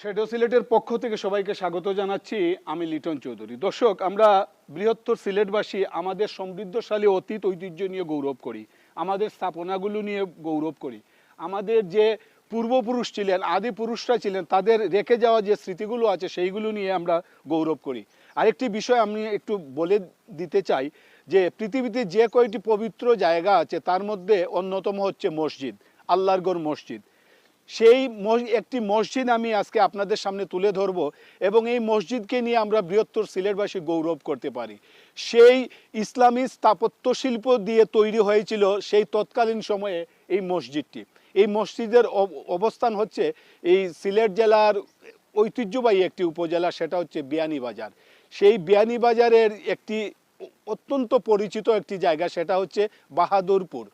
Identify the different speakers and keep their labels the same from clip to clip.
Speaker 1: Shadow সিলেটের পক্ষ থেকে সবাইকে স্বাগত জানাচ্ছি আমি লিটন চৌধুরী। দর্শক, আমরা বৃহত্তর সিলেটবাসী আমাদের সমৃদ্ধশালী অতীত ঐতিহ্য নিয়ে গৌরব করি, আমাদের স্থাপনাগুলো নিয়ে গৌরব করি। আমাদের যে পূর্বপুরুষ ছিলেন, আদি পুরুষরা ছিলেন, তাদের রেখে যাওয়া যে স্মৃতিগুলো আছে, সেইগুলো নিয়ে আমরা গৌরব করি। আরেকটি বিষয় আমি একটু বলে দিতে চাই, যে পৃথিবীতে যে কয়টি পবিত্র জায়গা আছে, তার মধ্যে অন্যতম হচ্ছে মসজিদ, আল্লাহর গড় মসজিদ। সেই একটি মসজিদ আমি আজকে আপনাদের সামনে তুলে ধরব এবং এই মসজিদকে নিয়ে আমরা বৃহত্তর সিলেটবাসী গৌরব করতে পারি। সেই ইসলামী স্থাপত্য শিল্প দিয়ে তৈরি হয়েছিল সেই তৎকালীন সময়ে এই মসজিদটি। এই মসজিদের অব- অবস্থান হচ্ছে এই সিলেট জেলার ঐতিহ্যবাহী একটি উপজেলা, সেটা হচ্ছে বিয়ানীবাজার সেই বিয়ানীবাজারের একটি অত্যন্ত পরিচিত একটি জায়গা, সেটা হচ্ছে বাহাদুরপুর।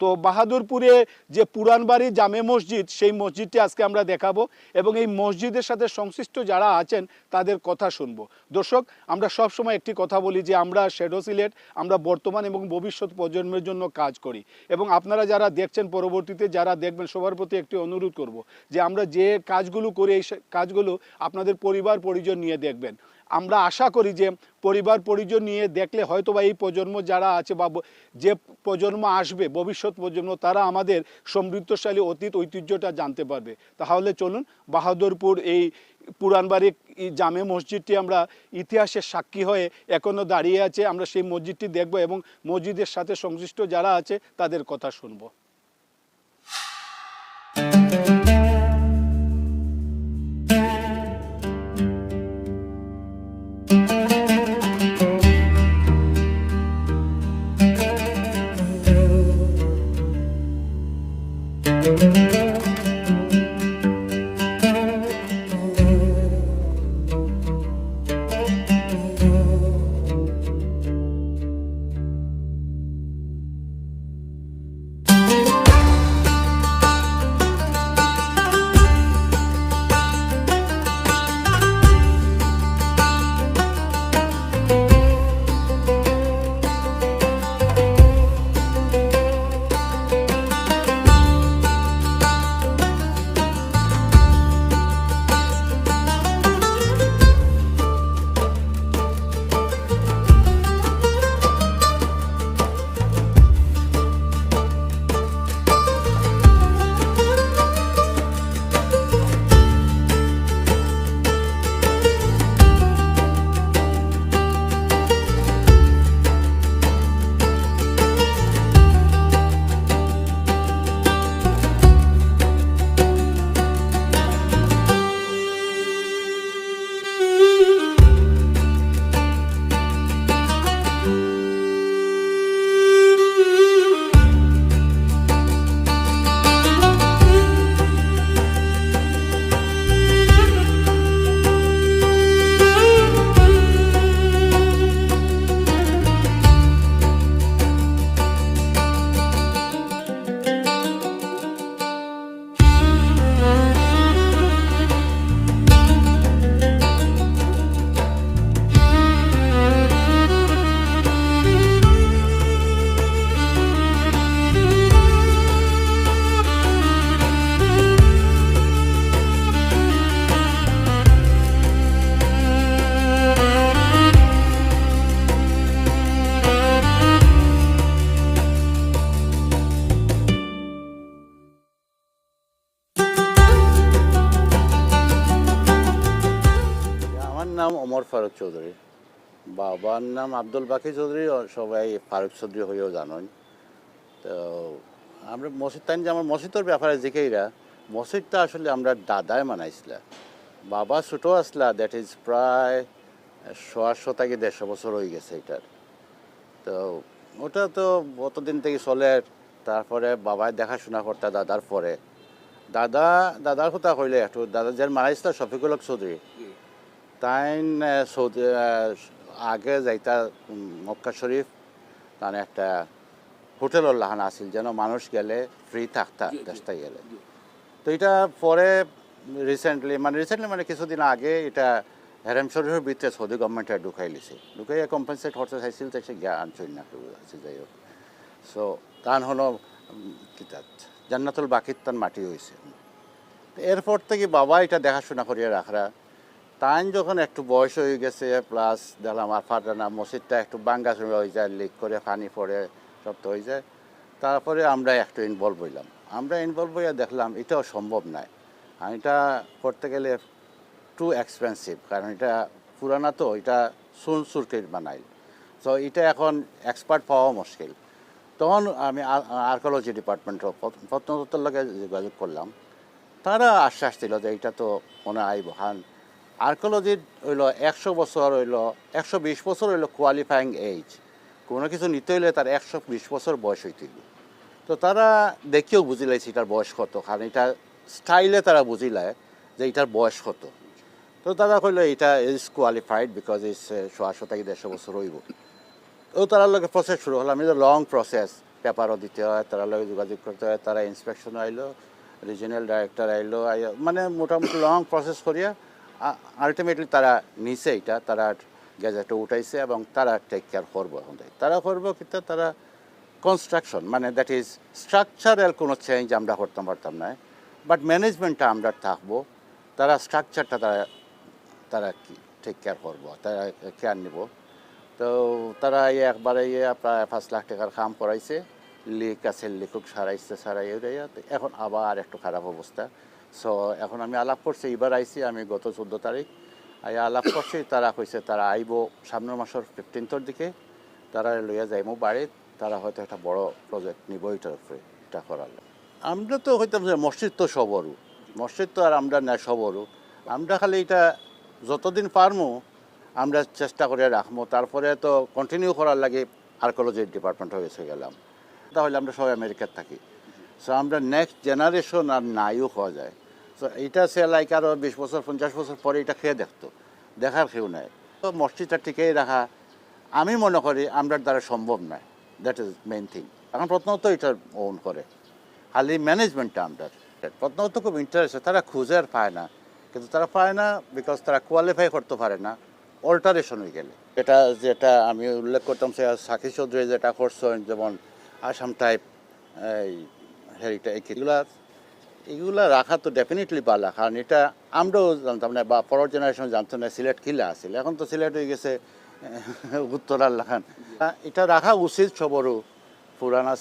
Speaker 1: তো বাহাদুরপুরে যে পুরানবাড়ি জামে মসজিদ, সেই মসজিদটি আজকে আমরা দেখাবো এবং এই মসজিদের সাথে সংশ্লিষ্ট যারা আছেন, তাদের কথা শুনব। দর্শক, আমরা সব সময় একটি কথা বলি যে আমরা শেডো সিলেট আমরা বর্তমান এবং ভবিষ্যৎ প্রজন্মের জন্য কাজ করি। এবং আপনারা যারা দেখছেন পরবর্তীতে, যারা দেখবেন, সবার প্রতি একটি অনুরোধ করব যে আমরা যে কাজগুলো করি, এই কাজগুলো আপনাদের পরিবার, পরিজন নিয়ে দেখবেন। আমরা আশা করি যে পরিবার, পরিজন নিয়ে দেখলে হয়তো বা এই প্রজন্ম যারা আছে বা যে প্রজন্ম আসবে, ভবিষ্যৎ প্রজন্ম, তারা আমাদের সমৃদ্ধশালী অতীত ঐতিহ্যটা জানতে পারবে। তাহলে চলুন, বাহাদুরপুর এই পুরানবাড়ি এই জামে মসজিদটি আমরা ইতিহাসের সাক্ষী হয়ে এখনও দাঁড়িয়ে আছে। আমরা সেই মসজিদটি দেখব এবং মসজিদের সাথে সংশ্লিষ্ট যারা আছে, তাদের কথা শুনব।
Speaker 2: ফারুক চৌধুরী। বাবার নাম আব্দুল বাকি চৌধুরী সবাই ফারুক চৌধুরী হয়েও জানেন তো আমরা মসজিদ তাই যে আমার মসজিদের ব্যাপারে জিকেইরা, মসজিদটা আসলে আমরা দাদায় মানাইছিলাম বাবা ছোটো আসলা দ্যাট ইজ প্রায় ছশো থেকে দেড়শো বছর হয়ে গেছে এটার। তো ওটা তো অতদিন থেকে চলে, তারপরে বাবাই দেখাশোনা করতে দাদার পরে। দাদা, দাদার কথা কইলে একটু, দাদা যার মারাইছিল শফিকুল চৌধুরী। তাইন আহ, সৌদি আগে যাইতা মক্কা শরীফ তার একটা হোটেল লাহান আছিল যেন মানুষ গেলে ফ্রি থাকতা দেশটা গেলে। তো এটা পরে রিসেন্টলি মানে রিসেন্টলি মানে কিছুদিন আগে এটা হেরাম শরীফের ভিতরে সৌদি গভর্নমেন্টে ঢুকাই লিছে। ঢুকাই কম্পেনসেট করতে চাইছিল তো সে জ্ঞান আনছই না আছে যাই হোক। সো তান হলো জান্নাতুল বাকির তান মাটি হয়েছে এরপর থেকে বাবা এটা দেখাশোনা করিয়া রাখরা। তাই যখন একটু বয়স হয়ে গেছে প্লাস দেখলাম আর ফাটা না, মসজিদটা একটু বাঙ্গা শুরু হয়ে যায় লিক করে পানি পড়ে সব তো হয়ে যায়। তারপরে আমরা একটু ইনভলভ হইলাম। আমরা ইনভলভ হইয়া দেখলাম এটাও সম্ভব নয় আর এটা করতে গেলে টু এক্সপেন্সিভ কারণ এটা পুরানা তো, এটা সুন সুরকিট বানাইল। তো এটা এখন এক্সপার্ট পাওয়া মুশকিল। তখন আমি আর্কোলজি ডিপার্টমেন্ট প্রত্নতত্ত্বের লগে যোগাযোগ করলাম। তারা আশ্বাস দিল যে এটা তো মনে আইব হান আর্কোলজির হইল একশো বছর হইল, একশো বিশ বছর হইল কোয়ালিফাইং এইজ কোনো কিছু নিতে হইলে তার একশো বিশ বছর বয়স হইতে তো তারা দেখিও বুঝিলাইছে এটার বয়স কত, কারণ এটা স্টাইলে তারা বুঝিলায় যে এটার বয়স কত। তো তারা কইলো এটা ইজ কোয়ালিফাইড বিকজ ইস সোয়াশো থেকে দেড়শো বছর হইব। তো তারা লগে প্রসেস শুরু হলো, আমি লং প্রসেস পেপারও দিতে হয়, তারা লগে যোগাযোগ করতে হয়, তারা ইন্সপেকশন আইলো রিজিনাল ডাইরেক্টর আইলো মানে মোটামুটি লং প্রসেস করিয়া আলটিমেটলি তারা নিছে এটা, তারা গ্যাজেটে উঠাইছে এবং তারা টেক কেয়ার করব এখন তারা করব কিন্তু তারা কনস্ট্রাকশন মানে দ্যাট ইজ স্ট্রাকচারাল কোনো চেঞ্জ আমরা করতে পারতাম না। বাট ম্যানেজমেন্টটা আমরা থাকব, তারা স্ট্রাকচারটা তারা তারা কি টেক কেয়ার করব, তারা কেয়ার নিব। তো তারা এই একবারে ইয়ে প্রায় পাঁচ লাখ টাকার কাম করাইছে লিক আছে লিকুক সারাইছে সারাই এখন আবার একটু খারাপ অবস্থা। সো এখন আমি আলাপ করছি, এবার আইছি আমি গত চোদ্দ তারিখ। আই আলাপ করছি, তারা কইছে তারা আইব সামনের মাসের ফিফটিনথর দিকে। তারা লইয়া যাইমো বাড়ি তারা হয়তো একটা বড় প্রজেক্ট নিব এটার উপরে, এটা করার আমরা তো হইতাম যে মসজিদ তো সবরু মসজিদ তো আর আমরা না সবরু আমরা খালি এটা যতদিন পারমু, আমরা চেষ্টা করে রাখব তারপরে তো কন্টিনিউ করার লাগে আর্কোলজির ডিপার্টমেন্ট হয়েছে গেলাম। তাহলে আমরা সবাই আমেরিকার থাকি। সো আমরা নেক্সট জেনারেশন আর নাইও হওয়া যায়। সো এইটা সে লাইক আরও বিশ বছর, পঞ্চাশ বছর পরে এটা খেয়ে দেখতো। দেখার কেউ নাই। তো মসজিদটা টিকেই রাখা, আমি মনে করি আমরা দ্বারা সম্ভব নয়। দ্যাট ইজ মেইন থিং এখন প্রত্নত এটা ওন করে। খালি ম্যানেজমেন্টটা আমরা প্রত্নত খুব ইন্টারেস্ট তারা খুঁজে আর পায় না। কিন্তু তারা পায় না বিকজ তারা কোয়ালিফাই করতে পারে না। অল্টারেশন হয়ে গেলে। এটা যেটা আমি উল্লেখ করতাম, সে সাকি চৌধুরী যেটা করছেন, যেমন আসাম টাইপ এই হেরিটা এগুলা এগুলা রাখা তো ডেফিনেটলি পালা কারণ এটা আমরাও জানতাম না বা পরের জেনারেশন জানতো না, সিলেট কিলা আছিল। এখন তো সিলেট হয়ে গেছে উত্তরার লাখান এটা রাখা উচিত সবরও। পুরানা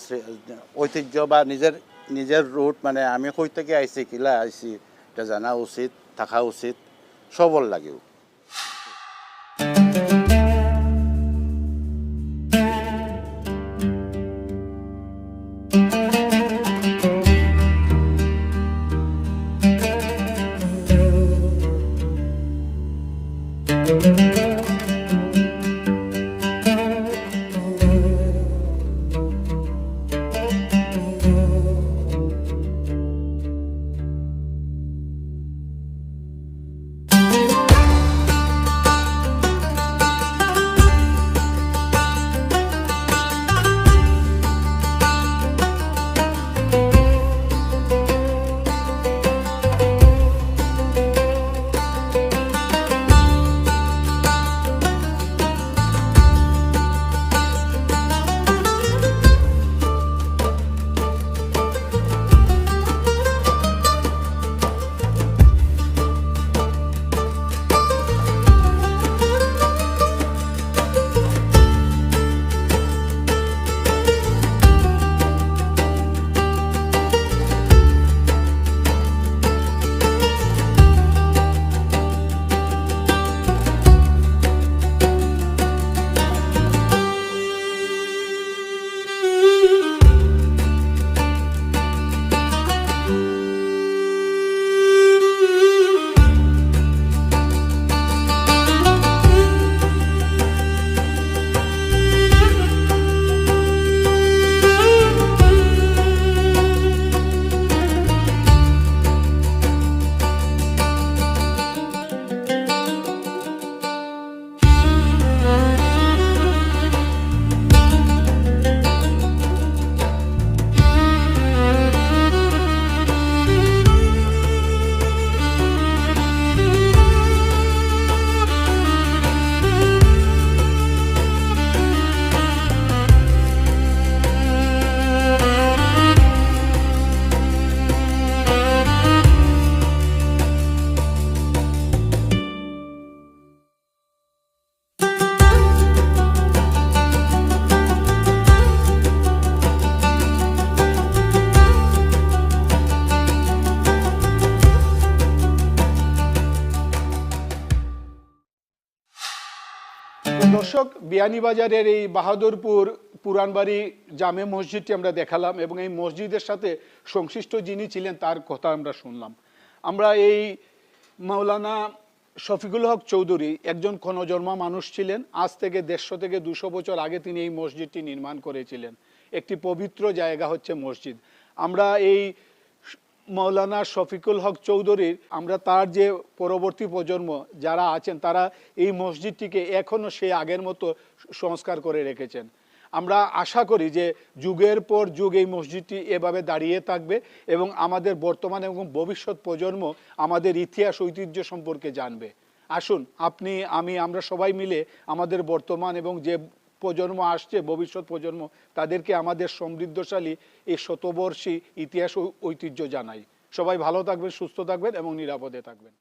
Speaker 2: ঐতিহ্য বা নিজের নিজের রুট মানে আমি কই থেকে আইছি কিলা আইছি, এটা জানা উচিত, থাকা উচিত, সবল লাগেও
Speaker 1: দর্শক, বিয়ানীবাজারের এই বাহাদুরপুর পুরানবাড়ি জামে মসজিদটি আমরা দেখালাম এবং এই মসজিদের সাথে সংশ্লিষ্ট যিনি ছিলেন তার কথা আমরা শুনলাম। আমরা এই মাওলানা শফিকুল হক চৌধুরী একজন ক্ষণজন্মা মানুষ ছিলেন। আজ থেকে দেড়শো থেকে দুশো বছর আগে তিনি এই মসজিদটি নির্মাণ করেছিলেন। একটি পবিত্র জায়গা হচ্ছে মসজিদ। আমরা এই মৌলানা শফিকুল হক চৌধুরীর আমরা তার যে পরবর্তী প্রজন্ম যারা আছেন, তারা এই মসজিদটিকে এখনও সেই আগের মতো সংস্কার করে রেখেছেন। আমরা আশা করি যে যুগের পর যুগ এই মসজিদটি এভাবে দাঁড়িয়ে থাকবে এবং আমাদের বর্তমান এবং ভবিষ্যৎ প্রজন্ম আমাদের ইতিহাস, ঐতিহ্য সম্পর্কে জানবে। আসুন, আপনি, আমি, আমরা সবাই মিলে আমাদের বর্তমান এবং যে প্রজন্ম আসছে, ভবিষ্যৎ প্রজন্ম, তাদেরকে আমাদের সমৃদ্ধশালী এই শতবর্ষী ইতিহাস ও ঐতিহ্য জানাই। সবাই ভালো থাকবেন, সুস্থ থাকবেন এবং নিরাপদে থাকবেন।